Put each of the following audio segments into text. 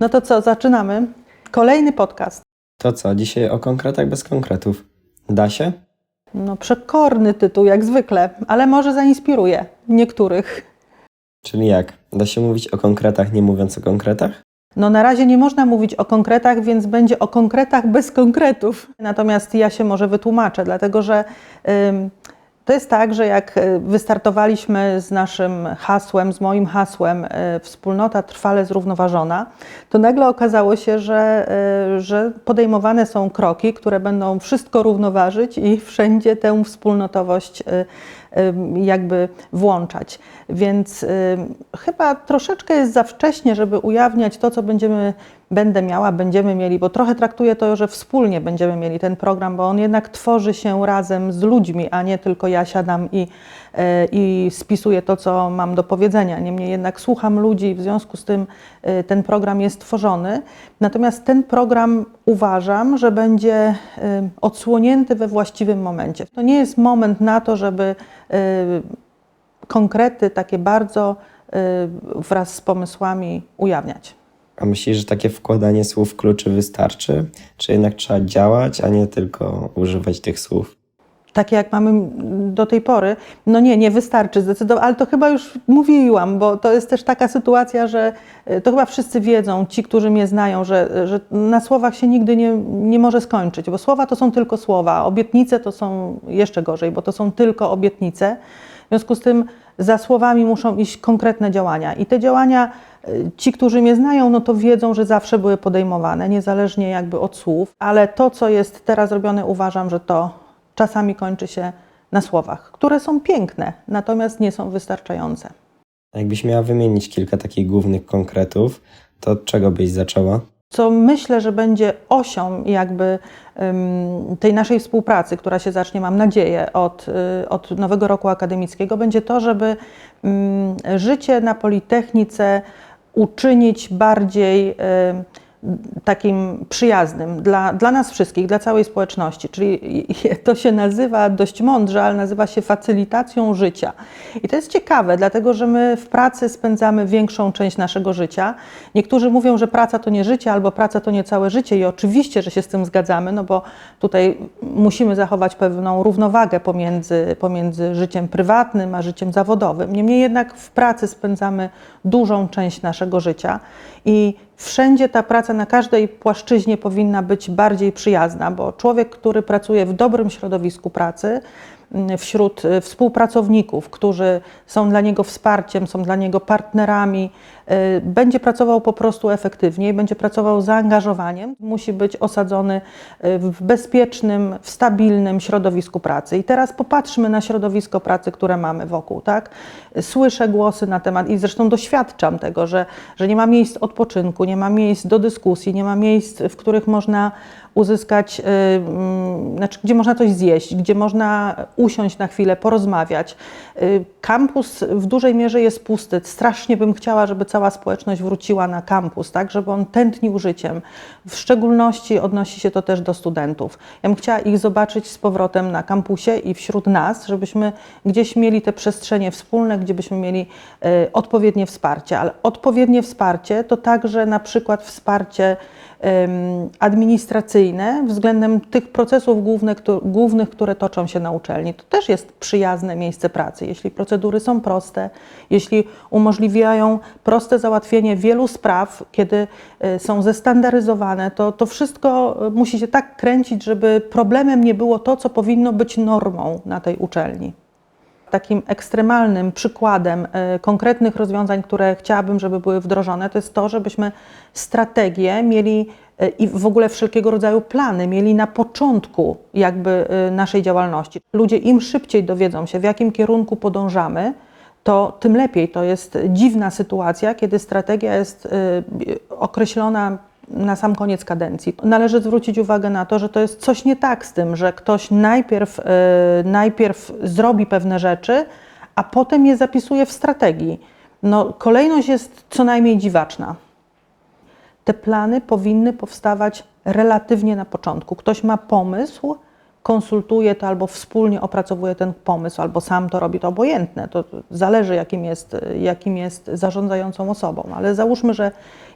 No to co, zaczynamy. Kolejny podcast. To co, dzisiaj o konkretach bez konkretów. Da się? No, przekorny tytuł, jak zwykle, ale może zainspiruje niektórych. Czyli jak? Da się mówić o konkretach, nie mówiąc o konkretach? No, na razie nie można mówić o konkretach, więc będzie o konkretach bez konkretów. Natomiast ja się może wytłumaczę, dlatego że ym, to jest tak, że jak y, wystartowaliśmy z naszym hasłem, z moim hasłem y, Wspólnota trwale zrównoważona, to nagle okazało się, że, y, że podejmowane są kroki, które będą wszystko równoważyć i wszędzie tę wspólnotowość jakby włączać. Więc chyba troszeczkę jest za wcześnie, żeby ujawniać to, co będziemy, będę miała, będziemy mieli, bo trochę traktuję to, że wspólnie będziemy mieli ten program, bo on jednak tworzy się razem z ludźmi, a nie tylko ja siadam i, y, i spisuję to, co mam do powiedzenia. Niemniej jednak słucham ludzi w związku z tym y, ten program jest tworzony. Natomiast ten program uważam, że będzie y, odsłonięty we właściwym momencie. To nie jest moment na to, żeby konkrety takie bardzo y, wraz z pomysłami ujawniać. A myślisz, że takie wkładanie słów kluczy wystarczy? Czy jednak trzeba działać, a nie tylko używać tych słów? Takie jak mamy do tej pory, no nie, nie wystarczy zdecydowanie, ale to chyba już mówiłam, bo to jest też taka sytuacja, że y, to chyba wszyscy wiedzą, ci, którzy mnie znają, że, że na słowach się nigdy nie, nie może skończyć, bo słowa to są tylko słowa, obietnice to są jeszcze gorzej, bo to są tylko obietnice. W związku z tym za słowami muszą iść konkretne działania i te działania y, ci, którzy mnie znają, no to wiedzą, że zawsze były podejmowane, niezależnie jakby od słów, ale to, co jest teraz robione, uważam, że to czasami kończy się na słowach, które są piękne, natomiast nie są wystarczające. Jakbyś miała wymienić kilka takich głównych konkretów, to od czego byś zaczęła? Co myślę, że będzie osią jakby tej naszej współpracy, która się zacznie, mam nadzieję, od, y, od nowego roku akademickiego, będzie to, żeby ym, życie na Politechnice uczynić bardziej takim przyjaznym dla, dla nas wszystkich, dla całej społeczności. Czyli to się nazywa dość mądrze, ale nazywa się facylitacją życia. I to jest ciekawe, dlatego że my w pracy spędzamy większą część naszego życia. Niektórzy mówią, że praca to nie życie, albo praca to nie całe życie i oczywiście, że się z tym zgadzamy, no bo tutaj musimy zachować pewną równowagę pomiędzy, pomiędzy życiem prywatnym a życiem zawodowym. Niemniej jednak w pracy spędzamy dużą część naszego życia i wszędzie ta praca na każdej płaszczyźnie powinna być bardziej przyjazna, bo człowiek, który pracuje w dobrym środowisku pracy, mm, wśród y, współpracowników, którzy są dla niego wsparciem, są dla niego partnerami, będzie pracował po prostu efektywniej, będzie pracował zaangażowaniem, musi być osadzony y, w bezpiecznym, w stabilnym środowisku pracy. I teraz popatrzmy na środowisko pracy, które mamy wokół, tak? Słyszę głosy na temat i zresztą doświadczam tego, że, że nie ma miejsc odpoczynku, nie ma miejsc do dyskusji, nie ma miejsc, w których można uzyskać, y, mm, znaczy, gdzie można coś zjeść, gdzie można usiąść na chwilę, porozmawiać. Y, Kampus w dużej mierze jest pusty. Strasznie bym chciała, żeby cała społeczność wróciła na kampus, tak, żeby on tętnił życiem. W szczególności odnosi się to też do studentów. Ja bym chciała ich zobaczyć z powrotem na kampusie i wśród nas, żebyśmy gdzieś mieli te przestrzenie wspólne, gdzie byśmy mieli y, odpowiednie wsparcie. Ale odpowiednie wsparcie to także na przykład wsparcie administracyjne względem tych procesów głównych, któ- głównych, które toczą się na uczelni. To też jest przyjazne miejsce pracy. Jeśli procedury są proste, jeśli umożliwiają proste załatwienie wielu spraw, kiedy e, są zestandaryzowane, to to wszystko e, musi się tak kręcić, żeby problemem nie było to, co powinno być normą na tej uczelni takim ekstremalnym przykładem e, konkretnych rozwiązań, które chciałabym, żeby były wdrożone, to jest to, żebyśmy strategię mieli e, i w ogóle wszelkiego rodzaju plany mieli na początku jakby e, naszej działalności. Ludzie im szybciej dowiedzą się, w jakim kierunku podążamy, to tym lepiej. To jest dziwna sytuacja, kiedy strategia jest określona na sam koniec kadencji. Należy zwrócić uwagę na to, że to jest coś nie tak z tym, że ktoś najpierw, e, najpierw zrobi pewne rzeczy, a potem je zapisuje w strategii. No, kolejność jest co najmniej dziwaczna. Te plany powinny powstawać relatywnie na początku. Ktoś ma pomysł, konsultuje to albo wspólnie opracowuje ten pomysł, albo sam to robi, to obojętne. To zależy, jakim jest, jakim jest zarządzającą osobą. Ale załóżmy, że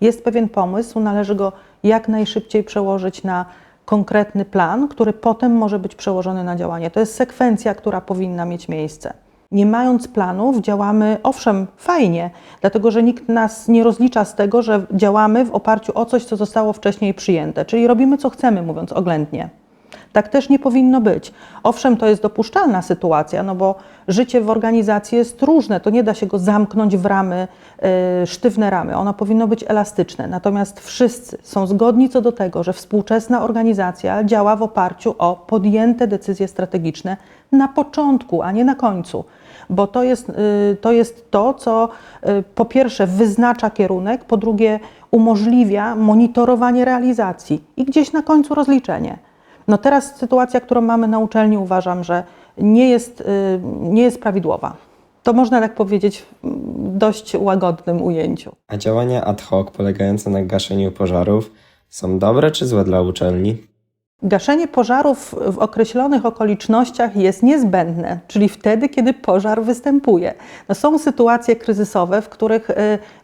jest pewien pomysł, należy go jak najszybciej przełożyć na konkretny plan, który potem może być przełożony na działanie. To jest sekwencja, która powinna mieć miejsce. Nie mając planów, działamy owszem fajnie, dlatego że nikt nas nie rozlicza z tego, że działamy w oparciu o coś, co zostało wcześniej przyjęte, czyli robimy co chcemy, mówiąc oględnie. Tak też nie powinno być. Owszem, to jest dopuszczalna sytuacja, no bo życie w organizacji jest różne, to nie da się go zamknąć w ramy, yy, sztywne ramy. Ono powinno być elastyczne. Natomiast wszyscy są zgodni co do tego, że współczesna organizacja działa w oparciu o podjęte decyzje strategiczne na początku, a nie na końcu. Bo to jest, yy, to jest to, co yy, po pierwsze wyznacza kierunek, po drugie umożliwia monitorowanie realizacji i gdzieś na końcu rozliczenie. No teraz sytuacja, którą mamy na uczelni, uważam, że nie jest, y, nie jest prawidłowa. To można tak powiedzieć w dość łagodnym ujęciu. A działania ad hoc polegające na gaszeniu pożarów są dobre czy złe dla uczelni? Gaszenie pożarów w określonych okolicznościach jest niezbędne, czyli wtedy, kiedy pożar występuje. No są sytuacje kryzysowe, w których y,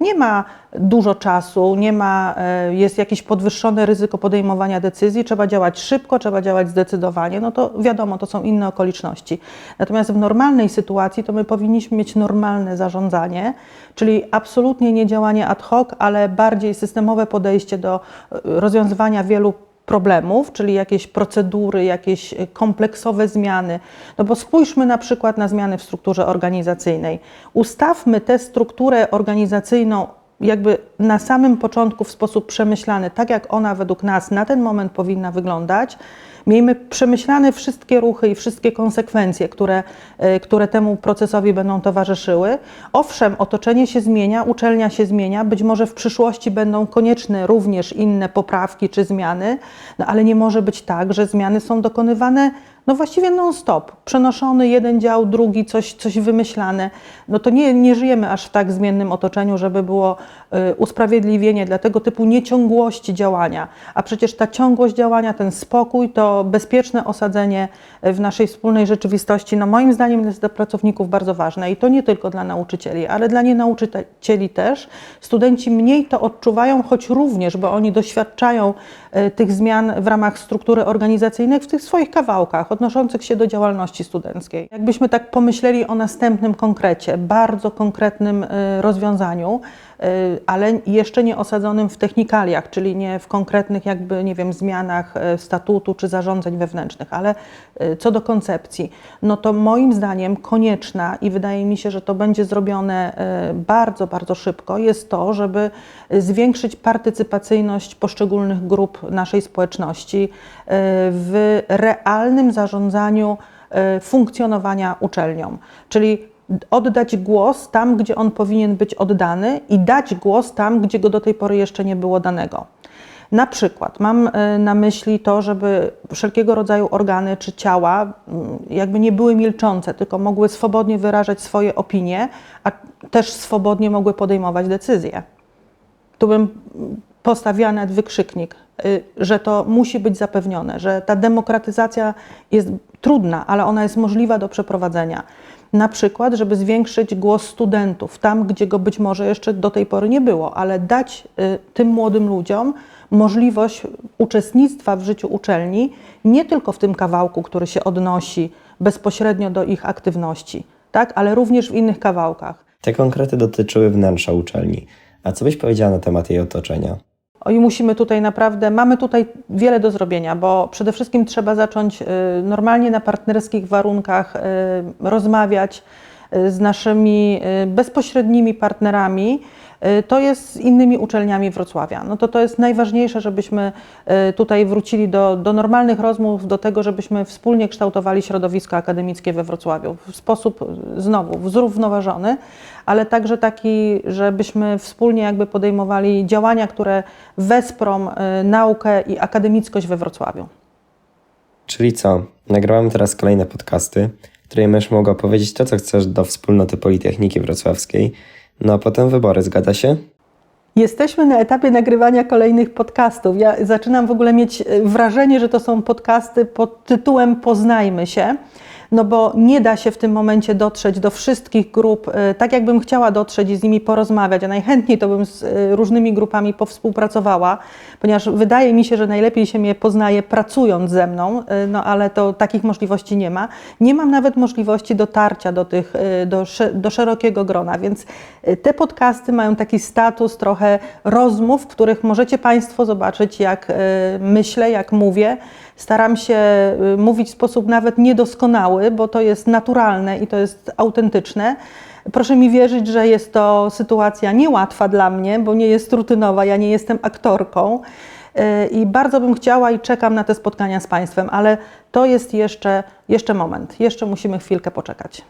nie ma dużo czasu, nie ma, y, jest jakieś podwyższone ryzyko podejmowania decyzji, trzeba działać szybko, trzeba działać zdecydowanie, no to wiadomo, to są inne okoliczności. Natomiast w normalnej sytuacji to my powinniśmy mieć normalne zarządzanie, czyli absolutnie nie działanie ad hoc, ale bardziej systemowe podejście do y, rozwiązywania wielu problemów, czyli jakieś procedury, jakieś kompleksowe zmiany. No bo spójrzmy na przykład na zmiany w strukturze organizacyjnej. Ustawmy tę strukturę organizacyjną jakby na samym początku w sposób przemyślany, tak jak ona według nas na ten moment powinna wyglądać. Miejmy przemyślane wszystkie ruchy i wszystkie konsekwencje, które, y, które temu procesowi będą towarzyszyły. Owszem, otoczenie się zmienia, uczelnia się zmienia, być może w przyszłości będą konieczne również inne poprawki czy zmiany, no ale nie może być tak, że zmiany są dokonywane no właściwie non-stop. Przenoszony jeden dział, drugi, coś, coś wymyślane. No to nie, nie żyjemy aż w tak zmiennym otoczeniu, żeby było y, usprawiedliwienie dla tego typu nieciągłości działania. A przecież ta ciągłość działania, ten spokój, to bezpieczne osadzenie w naszej wspólnej rzeczywistości, no moim zdaniem jest dla pracowników bardzo ważne i to nie tylko dla nauczycieli, ale dla nienauczycieli też. Studenci mniej to odczuwają, choć również, bo oni doświadczają tych zmian w ramach struktury organizacyjnej w tych swoich kawałkach odnoszących się do działalności studenckiej. Jakbyśmy tak pomyśleli o następnym konkrecie, bardzo konkretnym y, rozwiązaniu, ale jeszcze nie osadzonym w technikaliach, czyli nie w konkretnych jakby, nie wiem, zmianach y, statutu czy zarządzeń wewnętrznych, ale co do koncepcji, no to moim zdaniem konieczna i wydaje mi się, że to będzie zrobione bardzo, bardzo szybko, jest to, żeby zwiększyć partycypacyjność poszczególnych grup naszej społeczności w realnym zarządzaniu funkcjonowania uczelnią. Czyli oddać głos tam, gdzie on powinien być oddany i dać głos tam, gdzie go do tej pory jeszcze nie było danego. Na przykład mam na myśli to, żeby wszelkiego rodzaju organy czy ciała jakby nie były milczące, tylko mogły swobodnie wyrażać swoje opinie, a też swobodnie mogły podejmować decyzje. Tu bym postawiła nawet wykrzyknik, że to musi być zapewnione, że ta demokratyzacja jest trudna, ale ona jest możliwa do przeprowadzenia. Na przykład, żeby zwiększyć głos studentów tam, gdzie go być może jeszcze do tej pory nie było, ale dać tym młodym ludziom możliwość uczestnictwa w życiu uczelni nie tylko w tym kawałku, który się odnosi bezpośrednio do ich aktywności, tak, ale również w innych kawałkach. Te konkrety dotyczyły wnętrza uczelni. A co byś powiedziała na temat jej otoczenia? I musimy tutaj naprawdę, mamy tutaj wiele do zrobienia, bo przede wszystkim trzeba zacząć normalnie na partnerskich warunkach rozmawiać z naszymi bezpośrednimi partnerami, to jest z innymi uczelniami Wrocławia. No to to jest najważniejsze, żebyśmy tutaj wrócili do, do normalnych rozmów, do tego, żebyśmy wspólnie kształtowali środowisko akademickie we Wrocławiu w sposób znowu zrównoważony, ale także taki, żebyśmy wspólnie jakby podejmowali działania, które wesprą naukę i akademickość we Wrocławiu. Czyli co? Nagrałam teraz kolejne podcasty, w której będziesz mogła powiedzieć to, co chcesz do wspólnoty Politechniki Wrocławskiej, no a potem wybory, zgadza się? Jesteśmy na etapie nagrywania kolejnych podcastów. Ja zaczynam w ogóle mieć e, wrażenie, że to są podcasty pod tytułem Poznajmy się. No bo nie da się w tym momencie dotrzeć do wszystkich grup, e, tak jakbym chciała dotrzeć i z nimi porozmawiać, a najchętniej to bym z e, różnymi grupami powspółpracowała, ponieważ wydaje mi się, że najlepiej się mnie poznaje pracując ze mną, e, no ale to takich możliwości nie ma. Nie mam nawet możliwości dotarcia do tych, do, do szerokiego grona, więc te podcasty mają taki status trochę rozmów, w których możecie Państwo zobaczyć, jak myślę, jak mówię. Staram się y, mówić w sposób nawet niedoskonały, bo to jest naturalne i to jest autentyczne. Proszę mi wierzyć, że jest to sytuacja niełatwa dla mnie, bo nie jest rutynowa, ja nie jestem aktorką. Y, I bardzo bym chciała i czekam na te spotkania z Państwem, ale to jest jeszcze, jeszcze moment, jeszcze musimy chwilkę poczekać.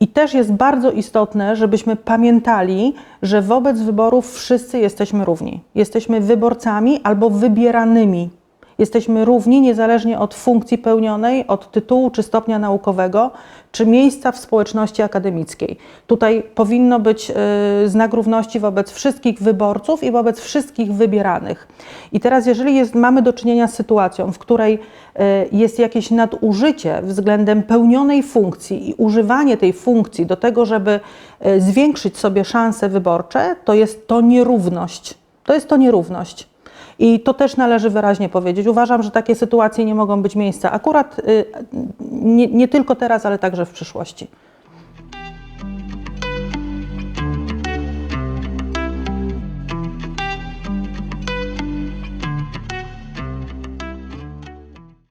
I też jest bardzo istotne, żebyśmy pamiętali, że wobec wyborów wszyscy jesteśmy równi. Jesteśmy wyborcami albo wybieranymi. Jesteśmy równi niezależnie od funkcji pełnionej, od tytułu czy stopnia naukowego, czy miejsca w społeczności akademickiej. Tutaj powinno być y, znak równości wobec wszystkich wyborców i wobec wszystkich wybieranych. I teraz, jeżeli jest, mamy do czynienia z sytuacją, w której y, jest jakieś nadużycie względem pełnionej funkcji i używanie tej funkcji do tego, żeby y, zwiększyć sobie szanse wyborcze, to jest to nierówność. To jest to nierówność. I to też należy wyraźnie powiedzieć. Uważam, że takie sytuacje nie mogą być miejsca akurat y, nie, nie tylko teraz, ale także w przyszłości.